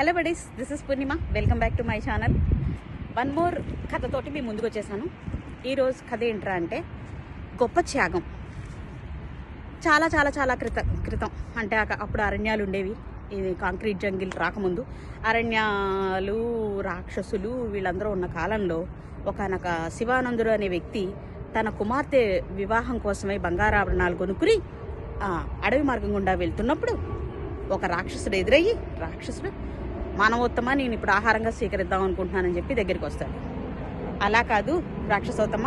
Hello buddies this is Purnima welcome back to my channel one more కథతోటి మీ ముందుకు వచ్చేసాను. ఈరోజు కథ ఏంట్రా అంటే గొప్ప త్యాగం. చాలా చాలా చాలా క్రితం క్రితం అంటే అప్పుడు అరణ్యాలు ఉండేవి. ఇది కాంక్రీట్ జంగిల్ రాకముందు. అరణ్యాలు రాక్షసులు వీళ్ళందరూ ఉన్న కాలంలో ఒకనొక శివానందుడు అనే వ్యక్తి తన కుమార్తె వివాహం కోసమై బంగారాభరణాలు కొనుక్కుని అడవి మార్గం గుండా వెళ్తున్నప్పుడు ఒక రాక్షసుడు ఎదురయ్యి రాక్షసుడు మానవోత్తమ? నేను ఇప్పుడు ఆహారంగా స్వీకరిద్దాం అనుకుంటున్నానని చెప్పి దగ్గరికి వస్తాడు. అలా కాదు రాక్షసోత్తమ?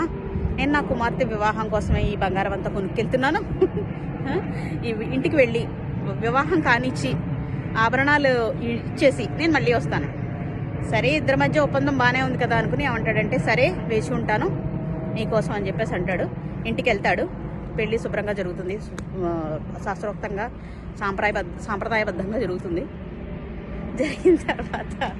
నేను నా కుమార్తె వివాహం కోసమే ఈ బంగారం అంతా కొనుక్కెళ్తున్నాను. ఇంటికి వెళ్ళి వివాహం కానిచ్చి ఆభరణాలు ఇచ్చేసి నేను మళ్ళీ వస్తాను. సరే ఇద్దరి మధ్య ఒప్పందం బాగానే ఉంది కదా అనుకుని ఏమంటాడంటే సరే వేచి ఉంటాను నీకోసం అని చెప్పేసి అంటాడు. ఇంటికి వెళ్తాడు. పెళ్ళి శుభ్రంగా జరుగుతుంది. శాస్త్రోక్తంగా సాంప్రదాయబద్ధ సాంప్రదాయబద్ధంగా జరుగుతుంది. జరిగిన తర్వాత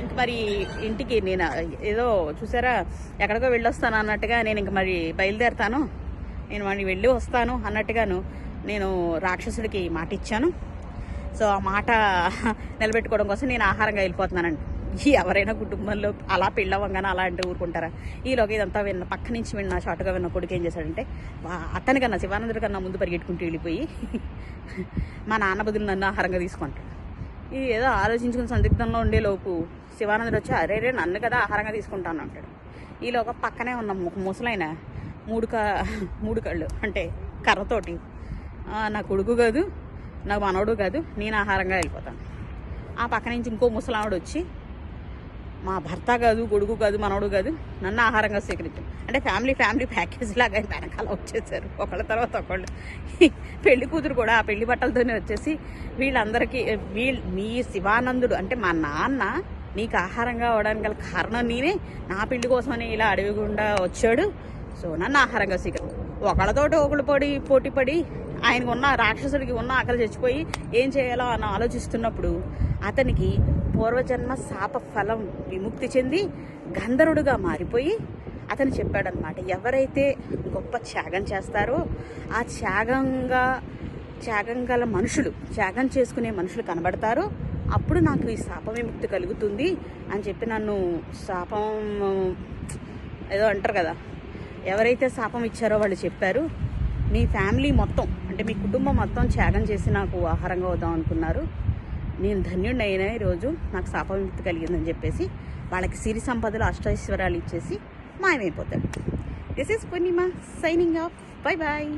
ఇంక మరి ఇంటికి నేను ఏదో చూసారా ఎక్కడికో వెళ్ళొస్తాను అన్నట్టుగా నేను ఇంక మరి బయలుదేరుతాను. నేను మరి వెళ్ళి వస్తాను అన్నట్టుగాను నేను రాక్షసుడికి మాట ఇచ్చాను. సో ఆ మాట నిలబెట్టుకోవడం కోసం నేను ఆహారంగా వెళ్ళిపోతున్నానండి. ఎవరైనా కుటుంబంలో అలా పెళ్ళవంగానే అలా అంటే ఊరుకుంటారా? ఈలోగా ఇదంతా విన్న పక్క నుంచి విన్న షార్ట్గా విన్న కొడుకు ఏం చేశాడంటే వా- అతనికన్నా శివానందుడి కన్నా ముందు పరిగెట్టుకుంటూ వెళ్ళిపోయి మా నాన్న బదులు నన్ను ఆహారంగా తీసుకుంటాడు. ఇది ఏదో ఆలోచించుకుని సందిగ్ధంలో ఉండేలోపు శివానందుడు వచ్చి అరే రే నన్ను కదా ఆహారంగా తీసుకుంటాను అంటాడు. ఈలోగా పక్కనే ఉన్న ముసలైన మూడు క మూడు కళ్ళు అంటే కర్రతోటి నా కొడుకు కాదు నా మనవడు కాదు నేను ఆహారంగా వెళ్ళిపోతాను. ఆ పక్క నుంచి ఇంకో ముసలావిడ వచ్చి మా భర్త కాదు కొడుకు కాదు మనవడు కాదు నన్ను ఆహారంగా స్వీకరించాం అంటే ఫ్యామిలీ ఫ్యామిలీ ప్యాకేజ్ లాగా వెనకాల వచ్చేసారు. ఒకళ్ళ తర్వాత ఒకళ్ళు. పెళ్ళి కూతురు కూడా ఆ పెళ్ళి బట్టలతోనే వచ్చేసి వీళ్ళందరికీ వీళ్ళు మీ శివానందుడు అంటే మా నాన్న నీకు ఆహారంగా అవడానికి గల కారణం నేనే నా పెళ్ళి కోసమని ఇలా అడవి గుండా వచ్చాడు. సో నన్ను ఆహారంగా స్వీకరి ఒకళ్ళతోటి ఒకళ్ళు పడి పోటీ పడి ఆయనకు ఉన్న రాక్షసుడికి ఉన్న ఆకలి చచ్చిపోయి ఏం చేయాలో అని ఆలోచిస్తున్నప్పుడు అతనికి పూర్వజన్మ శాప ఫలం విముక్తి చెంది గంధర్వుడుగా మారిపోయి అతను చెప్పాడనమాట ఎవరైతే గొప్ప త్యాగం చేస్తారో ఆ త్యాగంగా త్యాగం గల మనుషులు త్యాగం చేసుకునే మనుషులు కనబడతారో. అప్పుడు నాకు ఈ శాప విముక్తి కలుగుతుంది అని చెప్పి నన్ను శాపం ఏదో అంటారు కదా ఎవరైతే శాపం ఇచ్చారో వాళ్ళు చెప్పారు. మీ ఫ్యామిలీ మొత్తం అంటే మీ కుటుంబం మొత్తం త్యాగం చేసి నాకు ఆహారంగా వద్దాం అనుకున్నారు. నేను ధన్యుడైనా ఈరోజు నాకు శాపవిముక్తి కలిగిందని చెప్పేసి వాళ్ళకి సిరి సంపదలు అష్టైశ్వర్యాలు ఇచ్చేసి మాయమైపోతాడు. This is Purnima signing off bye bye